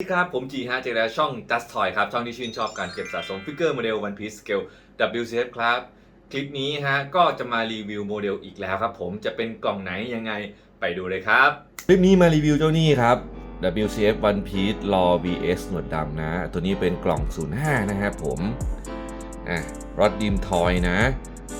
สวัสดีครับ ผมจีฮะจากแล้วช่อง Just Toy ครับ ช่องที่ชื่นชอบการเก็บสะสมฟิกเกอร์โมเดล One Piece Scale WCF ครับ คลิปนี้ฮะก็จะมารีวิวโมเดลอีกแล้วครับผมจะเป็นกล่องไหนยังไงไปดูเลยครับ คลิปนี้มารีวิวเจ้านี่ครับ WCF One Piece Law VS หนวดดำนะ ตัวนี้เป็นกล่อง 05 นะครับผมอะรอดดิมทอยนะ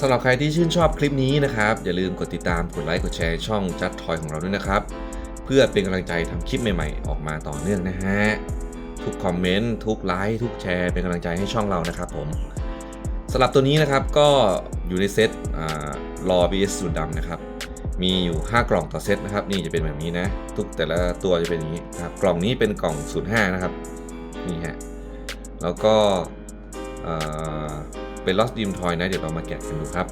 สำหรับใครที่ชื่นชอบคลิปนี้นะครับ อย่าลืมกดติดตามกดไลค์กดแชร์ช่อง Just Toy ของเราด้วยนะครับ เพื่อเป็นกำลังใจทำคลิปใหม่ๆ ออกมาต่อเนื่องนะฮะ ทุกคอมเมนต์ ทุกไลค์ทุกแชร์ เป็นกำลังใจให้ช่องเรานะครับผมสำหรับตัวนี้นะครับก็อยู่ในเซตรอ BS สูตรดำนะครับ มีอยู่ 5 กล่องต่อเซตนะครับ นี่จะเป็นแบบนี้นะ ทุกแต่ละตัวจะเป็นอย่างนี้ครับกล่องนี้เป็นกล่อง 05 นะครับ นี่ฮะ แล้วก็เป็นลอสดิมทอยนะ เดี๋ยวเรามาแกะกันดูครับ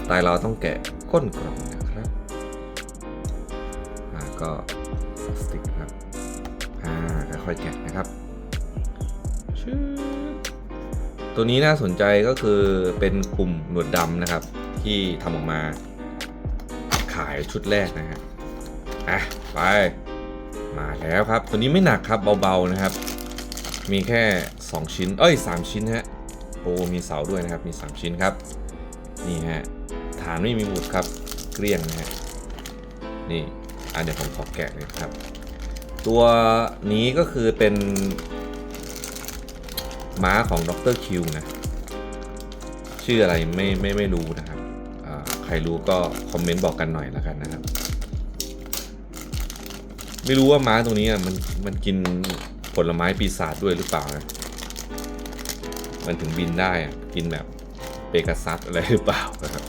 สไตล์เราต้องแกะก้นกล่อง ก็พลาสติกนะครับ อ่าค่อยๆแกะนะครับชื่อตัวนี้น่าสนใจก็คือเป็นกลุ่มหนวดดำนะครับ ที่ทำออกมา ขายชุดแรกนะฮะอะไป มาแล้วครับ ตัวนี้ไม่หนักครับเบาๆนะครับ มีแค่ 2 ชิ้น เอ้ย 3 ชิ้นฮะโอ้มีเสาด้วยนะครับ มี 3 ชิ้นครับ นี่ฮะ ฐานไม่มีหมุดครับ เกลี้ยงนะฮะ นี่ อะเดี๋ยวผมขอแกะเลยครับ ตัวนี้ก็คือเป็นม้าของดรคิวนะ ชื่ออะไรไม่ไม่ไม่รู้นะครับ ใครรู้ก็คอมเมนต์บอกกันหน่อยแล้วกันนะครับ ไม่รู้ว่าม้าตัวนี้อะมันมันกินผลไม้ปีศาจด้วยหรือเปล่านะ มันถึงบินได้อะกินแบบเปกซัสอะไรหรือเปล่านะครับ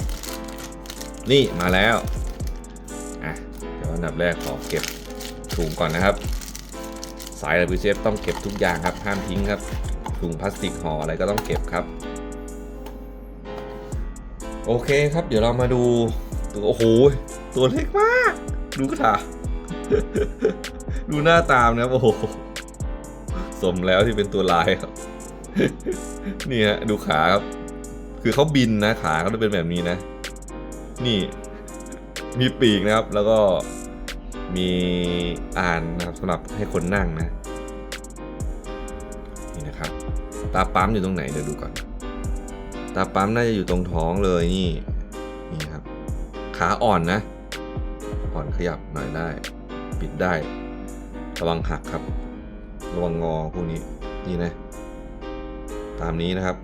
นี่มาแล้ว อะันดับแรกขอเก็บถุงก่อนนะครับ สาย WCF ต้องเก็บทุกอย่างครับ ห้ามทิ้งครับ ถุงพลาสติกห่ออะไรก็ต้องเก็บครับ โอเคครับ เดี๋ยวเรามาดูตัวโอ้โหตัวเล็กมาก ดูกระถาดูหน้าตามนะครับโอ้โหสมแล้วที่เป็นตัวลายครับนี่ฮะดูขาครับ คือเขาบินนะขาเขาจะเป็นแบบนี้นะ นี่ มีปีกนะครับแล้วก็ มีอ่านนะครับสำหรับให้คนนั่งนะ นี่นะครับ ตาปั๊มอยู่ตรงไหนเดี๋ยวดูก่อน ตาปั๊มน่าจะอยู่ตรงท้องเลยนี่ นี่ครับ ขาอ่อนนะ อ่อนขยับหน่อยได้ ปิดได้ ระวังหักครับ ระวังงอพวกนี้ นี่นะ ตามนี้นะครับ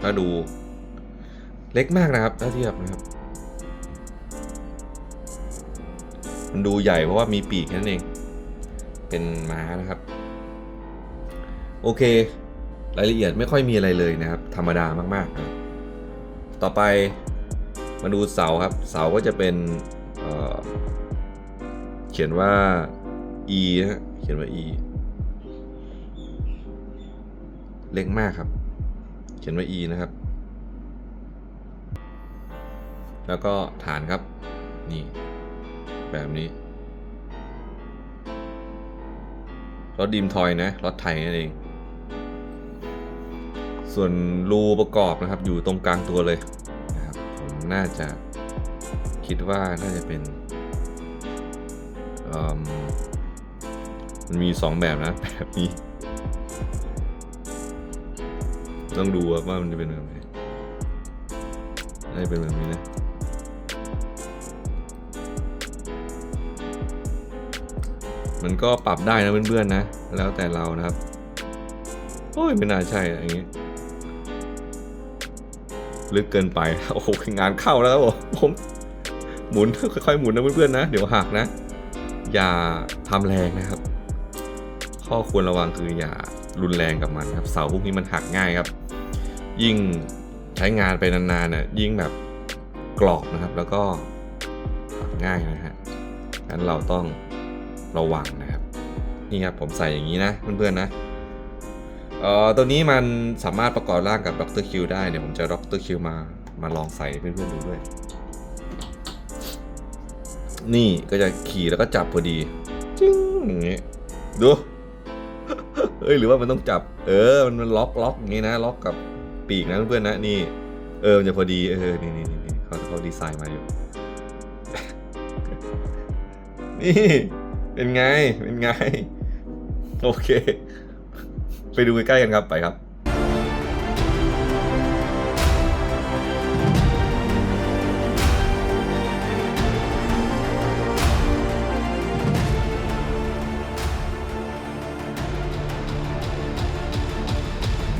ถ้าดู เล็กมากนะครับ ถ้าเทียบนะครับ มันดูใหญ่เพราะว่ามีปีกนั่นเอง เป็นม้านะครับ โอเค รายละเอียดไม่ค่อยมีอะไรเลยนะครับ ธรรมดามากๆนะครับต่อไปมาดูเสาครับ เสาก็จะเป็นเเขียนว่า e นะเขียนว่า e เล็กมากครับ เขียนว่า e นะครับ แล้วก็ฐานครับ นี่ แบบนี้ รถดีมทอยนะ รถไทยนั่นเอง ส่วนรูประกอบนะครับ อยู่ตรงกลางตัวเลยนะครับผมน่าจะคิดว่าน่าจะเป็นมมันมีสองแบบนะ แบบนี้ ต้องดูว่ามันจะเป็นแบบไหนน่าจะเป็นแบบนี้นะ มันก็ปรับได้นะเพื่อนๆนะ แล้วแต่เรานะครับโอ้ยไม่น่าใช่อะอย่างงี้ลึกเกินไปโอ้โหงานเข้าแล้วผมหมุนค่อยๆหมุนนะเพื่อนๆนะ เดี๋ยวหักนะ อย่าทำแรงนะครับ ข้อควรระวังคืออย่ารุนแรงกับมันครับ เสาพวกนี้มันหักง่ายครับ ยิ่งใช้งานไปนานๆเนี่ยยิ่งแบบกรอบนะครับ แล้วก็หักง่ายนะฮะงั้นเราต้อง ระวังนะครับ นี่ครับผมใส่อย่างนี้นะเพื่อนๆนะเอ่อตัวนี้มันสามารถประกอบร่างกับดรคิวได้เดี๋ยวผมจะดรคิวมามาลองใส่เพื่อนๆดูด้วย นี่ก็จะขี่แล้วก็จับพอดีจิ้งอย่างงี้ดูเอ้ยหรือว่ามันต้องจับ เออมันมันล็อกล็อกอย่างงี้นะ ล็อกกับปีกนะเพื่อนๆนะนี่ เออมันจะพอดีเออนี่นี่นี่นี่เขาเขาดีไซน์มาอยู่ นี่ เป็นไง เป็นไง โอเค ไปดูใกล้ๆกันครับไปครับ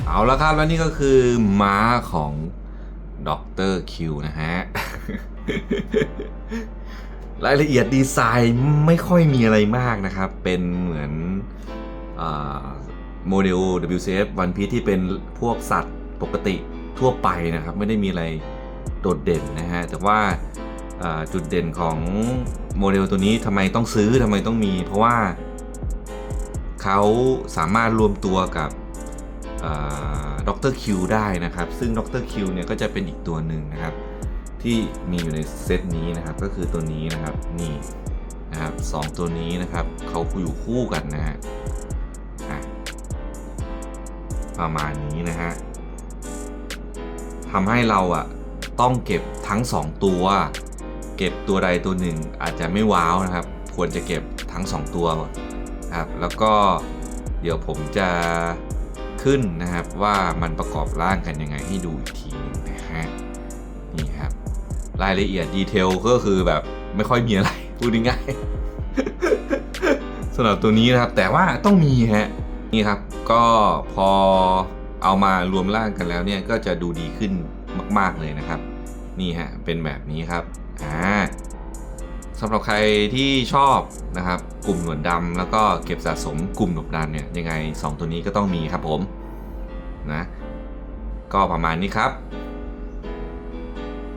เอาละครับแล้วนี่ก็คือม้าของดรคิวนะฮะ รายละเอียดดีไซน์ไม่ค่อยมีอะไรมากนะครับ เป็นเหมือนโมเดล WCF One Piece ที่เป็นพวกสัตว์ปกติทั่วไปนะครับ ไม่ได้มีอะไรโดดเด่นนะฮะ แต่ว่าอ่าจุดเด่นของโมเดลตัวนี้ทำไมต้องซื้อทำไมต้องมี เพราะว่าเขาสามารถรวมตัวกับด็อกเตอร์คิวได้นะครับ ซึ่งด็อกเตอร์คิวเนี่ยก็จะเป็นอีกตัวหนึ่งนะครับ ที่มีอยู่ในเซตนี้นะครับก็คือตัวนี้นะครับนี่นะครับสองตัวนี้นะครับเขาอยู่คู่กันนะฮะประมาณนี้นะฮะทำให้เราอะต้องเก็บทั้งสองตัว เก็บตัวใดตัวหนึ่งอาจจะไม่ว้าวนะครับ ควรจะเก็บทั้งสองตัวนะครับแล้วก็เดี๋ยวผมจะขึ้นนะครับว่ามันประกอบร่างกันยังไงให้ดูอีกทีหนึงนะฮะนี่ครับ รายละเอียดดีเทลก็คือแบบไม่ค่อยมีอะไรพูดง่ายๆสำหรับตัวนี้นะครับ แต่ว่าต้องมีฮะนี่ครับ ก็พอเอามารวมร่างกันแล้วเนี่ยก็จะดูดีขึ้นมาก ๆเลยนะครับ นี่ฮะเป็นแบบนี้ครับอ่าสำหรับใครที่ชอบนะครับ กลุ่มหนวดดำแล้วก็เก็บสะสมกลุ่มหนวดดำเนี่ยยังไง 2 ตัวนี้ก็ต้องมีครับผมนะก็ประมาณนี้ครับ